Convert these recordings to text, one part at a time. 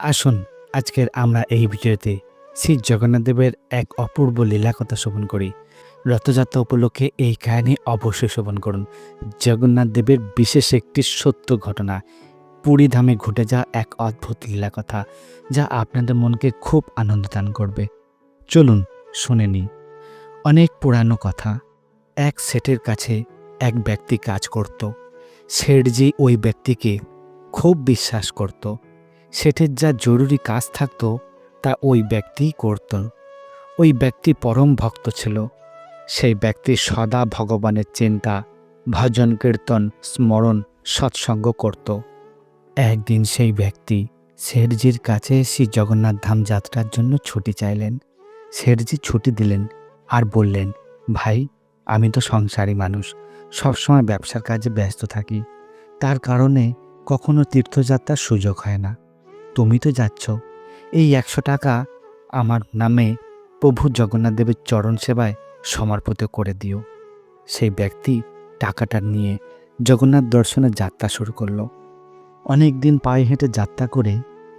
আসুন, আজকের আমরা এই ভিডিওতে শ্রী জগন্নাথদেবের এক অপূর্ব লীলা কথা শ্রবণ করি। রথযাত্রা উপলক্ষে এই কাহিনী অবশ্যই শ্রবণ করুন। জগন্নাথ দেবের বিশেষ একটি সত্য ঘটনা, পুরী ধামে ঘটে যাওয়া এক অদ্ভুত লীলা কথা যা আপনাদের মনকে খুব আনন্দ দান করবে। চলুন শুনে নিই। অনেক পুরানো কথা, এক সেটের কাছে এক ব্যক্তি কাজ করত। শেঠজি ওই ব্যক্তিকে খুব বিশ্বাস করত। সেটের যা জরুরি কাজ থাকতো, তা ওই ব্যক্তিই করত। ওই ব্যক্তি পরম ভক্ত ছিল। সেই ব্যক্তি সদা ভগবানের চিন্তা, ভজন, কীর্তন, স্মরণ, সৎসঙ্গ করত। একদিন সেই ব্যক্তি শেরজির কাছে শ্রী জগন্নাথ ধাম যাত্রার জন্য ছুটি চাইলেন। শেরজি ছুটি দিলেন আর বললেন, ভাই, আমি তো সংসারী মানুষ, সবসময় ব্যবসার কাজে ব্যস্ত থাকি। তার কারণে কখনো তীর্থযাত্রার সুযোগ হয় না। তুমি তো যাচ্ছ। এই একশো টাকা আমার নামে প্রভু জগন্নাথ দেবের চরণ সেবায় সমর্পিত করে দিও। সেই ব্যক্তি টাকাটা নিয়ে জগন্নাথ দর্শনে যাত্রা শুরু করল। অনেক দিন পায়ে হেঁটে যাত্রা করে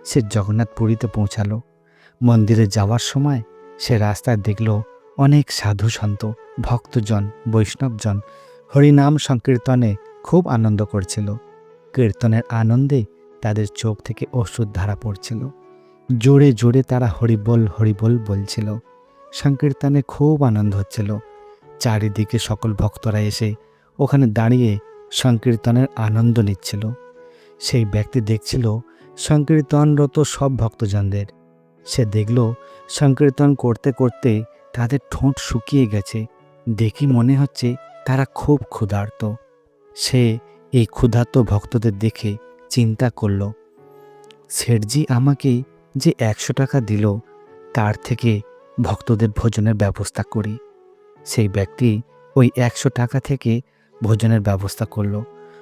সে জগন্নাথ পুরীতে পৌঁছালো। মন্দিরে যাওয়ার সময় সে রাস্তায় দেখল অনেক সাধু সন্ত, ভক্তজন, বৈষ্ণবজন হরিনাম সংকীর্তনে খুব আনন্দ করছিল। কীর্তনের আনন্দে তাদের চোখ থেকে ওষুধ ধারা পড়ছিল। জোরে জোরে তারা হরিবল হরিবল বলছিল। সংকীর্তনে খুব আনন্দ হচ্ছিল। চারিদিকে সকল ভক্তরা এসে ওখানে দাঁড়িয়ে সংকীর্তনের আনন্দ নিচ্ছিল। সেই ব্যক্তি দেখছিল সংকীর্তনরত সব ভক্তজনদের। সে দেখল সংকীর্তন করতে করতে তাদের ঠোঁট শুকিয়ে গেছে। দেখি মনে হচ্ছে তারা খুব ক্ষুধার্ত। সে এই ক্ষুধার্ত ভক্তদের দেখে চিন্তা করল। শেঠজি আমাকে যে একশো টাকা দিল, তার থেকে ভক্তদের ভোজনের ব্যবস্থা করি। সেই ব্যক্তি ওই একশো টাকা থেকে ভোজনের ব্যবস্থা করল।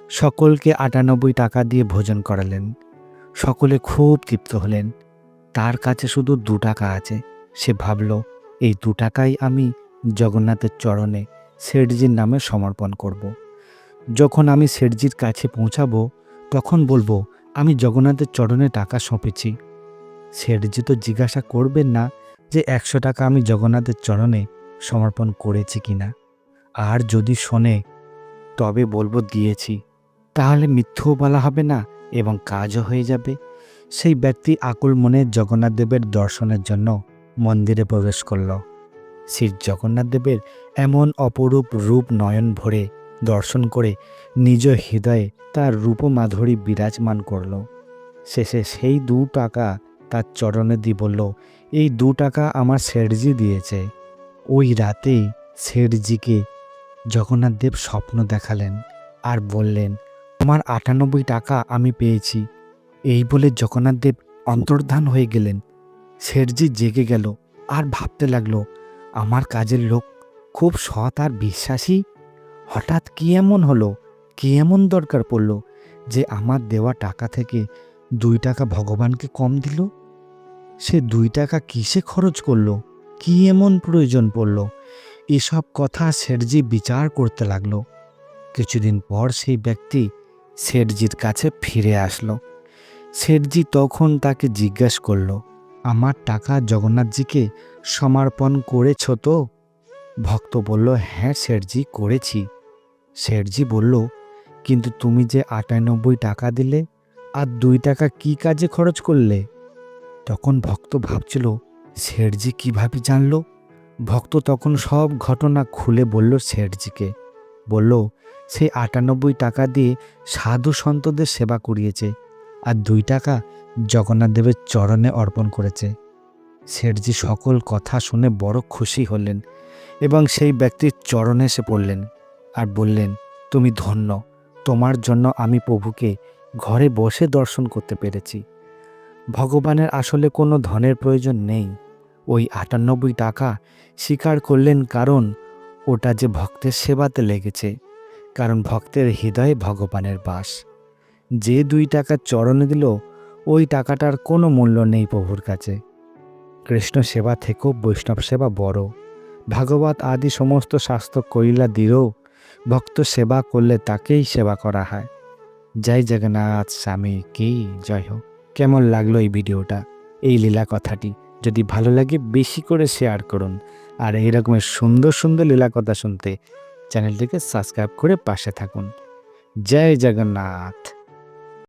সকলকে আটানব্বই টাকা দিয়ে ভোজন করালেন। সকলে খুব তৃপ্ত হলেন। তার কাছে শুধু দু টাকা আছে। সে ভাবল, এই দু টাকাই আমি জগন্নাথের চরণে শেঠজির নামে সমর্পণ করব। যখন আমি শেঠজির কাছে পৌঁছাবো তখন বলব, আমি জগন্নাথের চরণে টাকা সঁপেছি। শেঠজি তো জিজ্ঞাসা করবেন না যে একশো টাকা আমি জগন্নাথের চরণে সমর্পণ করেছি কিনা। আর যদি শোনে, তবে বলব দিয়েছি। তাহলে মিথ্যও বলা হবে না এবং কাজও হয়ে যাবে। সেই ব্যক্তি আকুল মনে জগন্নাথ দেবের দর্শনের জন্য মন্দিরে প্রবেশ করল। শ্রী জগন্নাথ দেবের এমন অপরূপ রূপ নয়ন ভরে দর্শন করে নিজ হৃদয়ে তার রূপমাধুরী বিরাজমান করল। শেষে সেই দু টাকা তার চরণে দিয়ে বলল, এই দু টাকা আমার শেঠজি দিয়েছে। ওই রাতেই শেঠজিকে জগন্নাথ দেব স্বপ্ন দেখালেন আর বললেন, তোমার আটানব্বই টাকা আমি পেয়েছি। এই বলে জগন্নাথ দেব অন্তর্ধান হয়ে গেলেন। শেঠজি জেগে গেল আর ভাবতে লাগল, আমার কাজের লোক খুব সৎ আর বিশ্বাসী হঠাৎ কি এমন হলো? কি এমন দরকার পড়ল যে আমার দেওয়া টাকা থেকে দুই টাকা ভগবানকে কম দিল? সে দুই টাকা কিসে খরচ করল? কি এমন প্রয়োজন পড়ল? এসব কথা শেঠজি বিচার করতে লাগল। কিছুদিন পর সেই ব্যক্তি শেঠজির কাছে ফিরে আসলো। শেঠজি তখন তাকে জিজ্ঞাসা করল, আমার টাকা জগন্নাথজিকে সমর্পণ করেছ তো? ভক্ত বলল হ্যাঁ শেঠজি, করেছি। শেঠজি বলল, কিন্তু তুমি যে আটানব্বই টাকা দিলে আর দুই টাকা কি কাজে খরচ করলে? তখন ভক্ত ভাবছিল, শেঠজি কীভাবে জানলো? ভক্ত তখন সব ঘটনা খুলে বলল শেঠজিকে। বলল, সে আটানব্বই টাকা দিয়ে সাধু সন্তদের সেবা করিয়েছে আর দুই টাকা জগন্নাথ দেবের চরণে অর্পণ করেছে। শেঠজি সকল কথা শুনে বড় খুশি হলেন এবং সেই ব্যক্তির চরণে এসে পড়লেন। আর বললেন, তুমি ধন্য, তোমার জন্য আমি প্রভুকে ঘরে বসে দর্শন করতে পেরেছি। ভগবানের আসলে কোনো ধনের প্রয়োজন নেই। ওই আটানব্বই টাকা স্বীকার করলেন কারণ ওটা যে ভক্তের সেবাতে লেগেছে, কারণ ভক্তের হৃদয়ে ভগবানের বাস। যে দুই টাকা চরণে দিল, ওই টাকাটার কোনো মূল্য নেই প্রভুর কাছে। কৃষ্ণ সেবা থেকেও বৈষ্ণব সেবা বড়। ভাগবত আদি সমস্ত শাস্ত্র কৈলা দিয়েও ভক্ত সেবা করলে তাকেই সেবা করা হয়। জয় জগন্নাথ স্বামী কি, জয় হোক। কেমন লাগল এই ভিডিওটা? এই লীলা কথাটি। যদি ভালো লাগে বেশি করে শেয়ার করুন। আর এই রকমের সুন্দর সুন্দর লীলা কথা শুনতে চ্যানেলটিকে সাবস্ক্রাইব করে পাশে থাকুন। জয় জগন্নাথ।